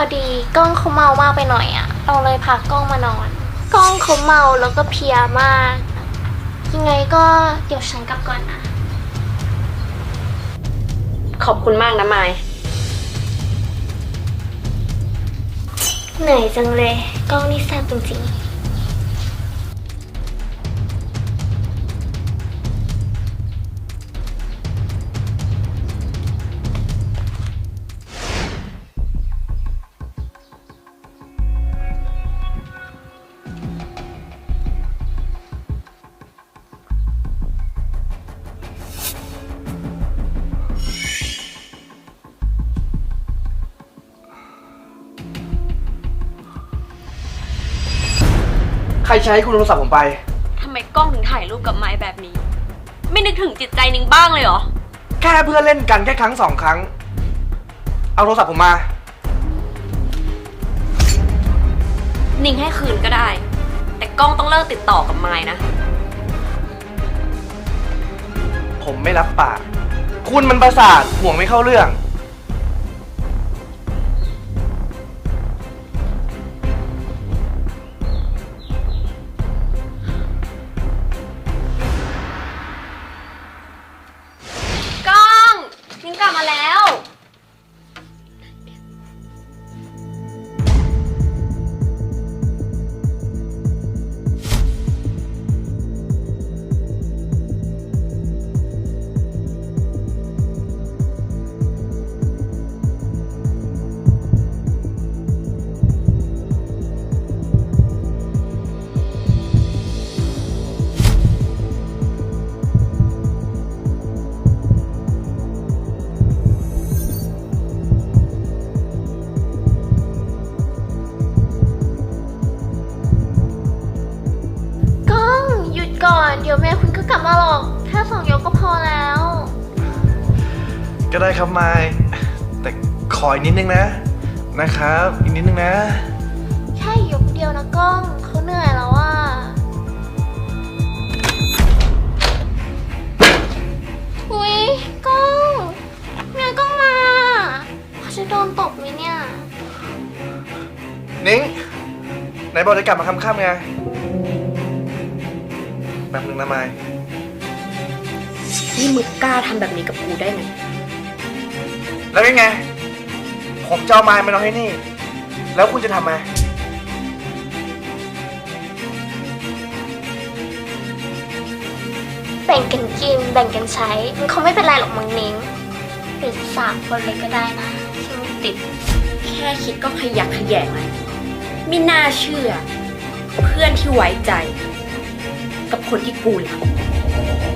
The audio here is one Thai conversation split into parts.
กล้องพอดีกล้องเขาเมามากไปหน่อยอะเราเลยพากล้องมานอน กล้องเขาเมาแล้วก็เพลียมาก ยังไงก็เดี๋ยวฉันกลับก่อนนะ ขอบคุณมากนะไมายเหนื่อยจังเลย กล้องนี่แซ่บจริงๆ ครใช้คุณโทรศัพท์ผมไป ทำไมกล้องถึงถ่ายรูปกับไม้แบบนี้ ไม่นึกถึงจิตใจนิ้งบ้างเลยเหรอ แค่เพื่อนเล่นกันแค่ครั้งสองครั้ง เอาโทรศัพท์ผมมา นิ้งให้คืนก็ได้ แต่กล้องต้องเลิกติดต่อกับไม้นะ ผมไม่รับปาก คุณมันประสาทห่วงไม่เข้าเรื่อง ก็กลับมาหรอกแค่สองยกก็พอแล้ว ก็ได้ครับไมค์แต่ขออีกนิดนึงนะนะครับ อีกนิดนึงนะ แค่ยกเดียวนะกล้องเขาเหนื่อยแล้วอะอุ้ยกล้องแม่กล้องมาเขาจะโดนตบไหมเนี่ย นิ้งไหนบอกจะกลับมาค่ำๆไงแป๊บนึงนะไมค์ นี่มึกกล้าทำแบบนี้กับกูได้ไง แล้วยังไง ผมจะเอาไมค์มานอนให้นี่ แล้วคุณจะทำไงแบ่งกันกิน แบ่งกันใช้ มันคงไม่เป็นไรหรอกมังนิ้งหรือสามคนเลยก็ได้นะฉันไม่ติด แค่คิดก็ขยักขยงเลยไม่น่าเชื่อ เพื่อนที่ไว้ใจ กับคนที่กูรัก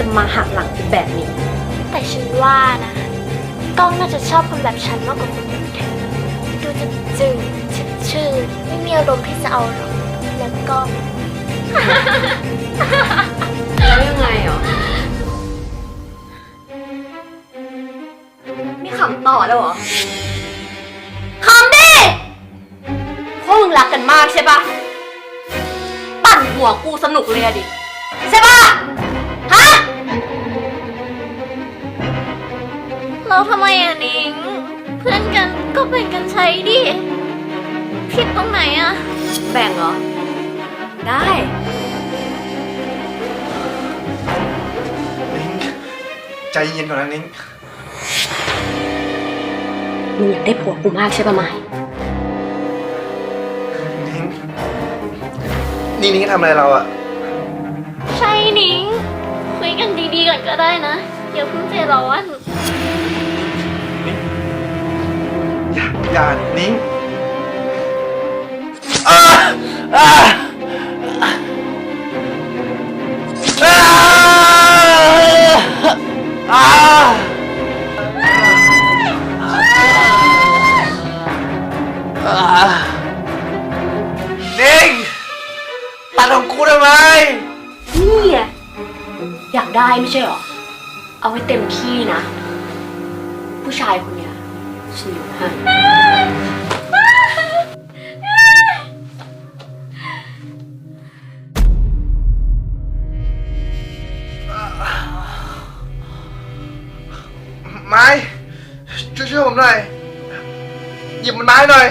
จะมาหักหลังกูแบบนี้ แต่ฉันว่านะกล้องน่าจะชอบคนแบบฉันมากกว่าคนแบบเธอดูจะจืดชืดชื่นไม่มีอารมณ์ที่จะเอาหรอกแล้วก็ แล้วยังไงเหรอไม่ขำต่อแล้วเหรอขำดิพวกมึงรักกันมากใช่ปะปั่นหัวกูสนุกเลยอะดิ ใช่ปะ เราทำไมอะนิง เพื่อนกันก็แบ่งกันใช้ดิ ผิดตรงไหนอะ แบ่งเหรอ ได้ นิ้งใจเย็นก่อนนะนิ้งมึงอยากได้ผัวกูมากใช่ปะไมายนิ้งนี่นิ้งทำอะไรเราอะใช่นิง คุยกันดีๆก่อนก็ได้นะอย่าเพิ่งใจร้อน อย่าอย่านิ้งอ่าอ่าอ่าอ่าอ่านิ้งตัดของกูทำไมนี่ไงอยากได้ไม่ใช่เหรอ เอาให้เต็มที่นะ ผู้ชายคนเนี้ย ฉันอยู่ให้ไม้ช่วยช่วยผมหน่อย หยิบมันมาให้หน่อย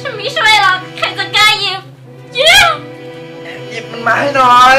ฉันไม่ช่วยหรอกใครจะกล้าหยิบยิบ หยิบมันมาให้หน่อย